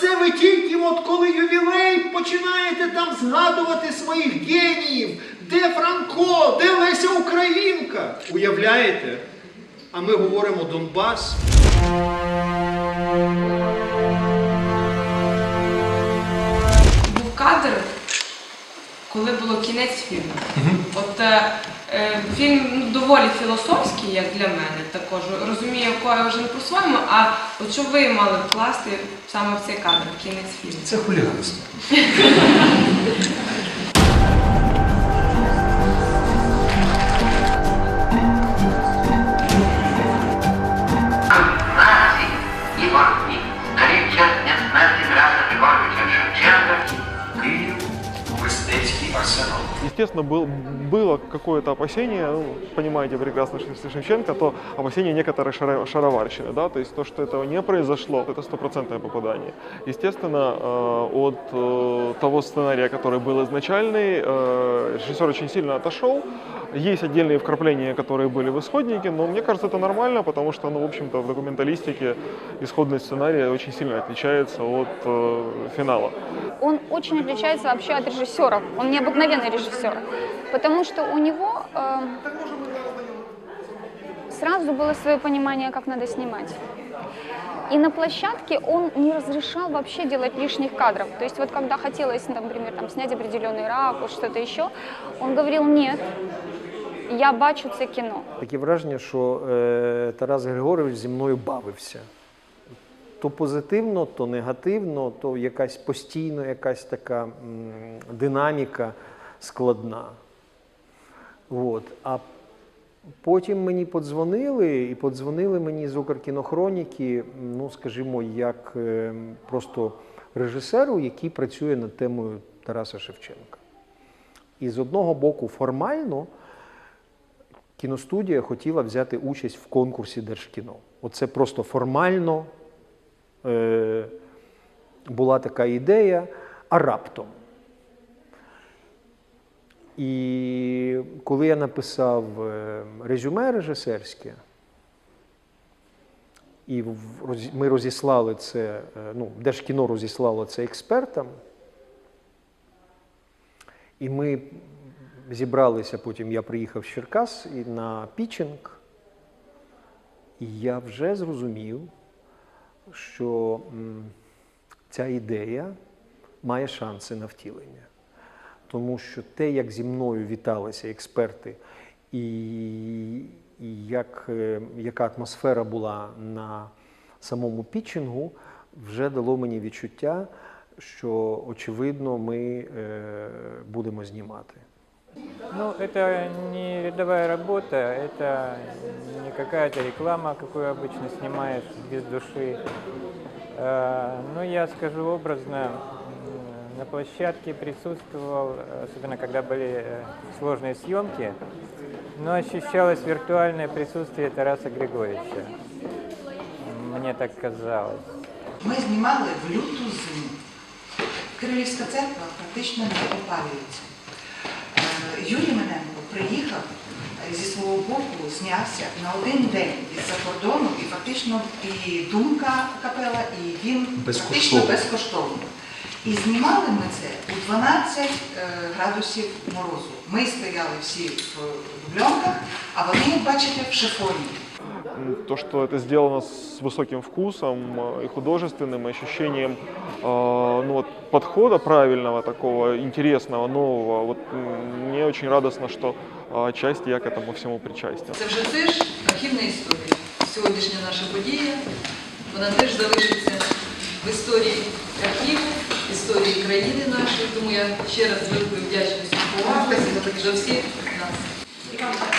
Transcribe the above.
це ви тільки от коли ювілей починаєте там згадувати своїх геніїв. Де Франко, де Леся Українка? Уявляєте? А ми говоримо Донбас. Коли було кінець фільму. От е, е, фільм ну, доволі філософський, як для мене також. Розумію, кожен по-своєму, а от що ви мали вкласти саме в цей кадр, в кінець фільму? Це хуліганство. и войны. Естественно, был, было какое-то опасение, ну, понимаете прекрасно, что если Шевченко, то опасение некоторой шароварщины, да, то есть то, что этого не произошло, это стопроцентное попадание. Естественно, э, от э, того сценария, который был изначальный, э, режиссер очень сильно отошел. Есть отдельные вкрапления, которые были в исходнике, но мне кажется, это нормально, потому что, ну, в общем-то, в документалистике исходный сценарий очень сильно отличается от э, финала. Он очень отличается вообще от режиссеров. Он необыкновенный режиссер. Потому что у него э, сразу было свое понимание, как надо снимать. И на площадке он не разрешал вообще делать лишних кадров. То есть вот когда хотелось, например, там, снять определенный ракурс, что-то еще, он говорил, нет, я бачу це кіно. Таке враження, що е, Тарас Григорович зі мною бавився. То позитивно, то негативно, то якась постійно якась така динаміка складна. От. А потім мені подзвонили, і подзвонили мені з Укркінохроніки, ну, скажімо, як е, просто режисеру, який працює над темою Тараса Шевченка. І з одного боку, формально кіностудія хотіла взяти участь в конкурсі Держкіно. Оце просто формально була така ідея, а раптом. І коли я написав е, резюме режисерське, і ми розіслали це, е, ну, Держкіно розіслало це експертам, і ми зібралися потім, я приїхав з Черкас на пічинг, і я вже зрозумів, що ця ідея має шанси на втілення. Тому що те, як зі мною віталися експерти, і, як, е, яка атмосфера була на самому пітчингу, вже дало мені відчуття, що очевидно ми е, будемо знімати. Ну, это не рядовая работа, это не какая-то реклама, какую обычно снимаешь без души. Э, Ну, я скажу образно, м, на площадке присутствовал, особенно когда были э, сложные съемки, но ощущалось виртуальное присутствие Тараса Григорьевича. Мне так казалось. Ми знімали в люту зиму. Кирилівська церква практично не опалюється. Е, Юрій Мененко приїхав е, зі свого боку, знявся на один день із-за кордону, і фактично і думка капела, і він Безкоштовно. фактично безкоштовно. І знімали ми це у 12 е, градусів морозу. Ми стояли всі в дубльонках, а вони, як бачите, в шифоні. М, То, что это сделано с высоким вкусом э, и художественным ощущением э, ну, вот, подхода правильного, такого интересного, нового. Вот, м, мне очень радостно, что часть я к этому всему причастен. Це вже теж архівна історія. Сьогоднішня наша подія, вона теж залишиться в історії архіву, історії країни нашої. Тому я ще раз велику великою вдячністю повагу за всіх нас.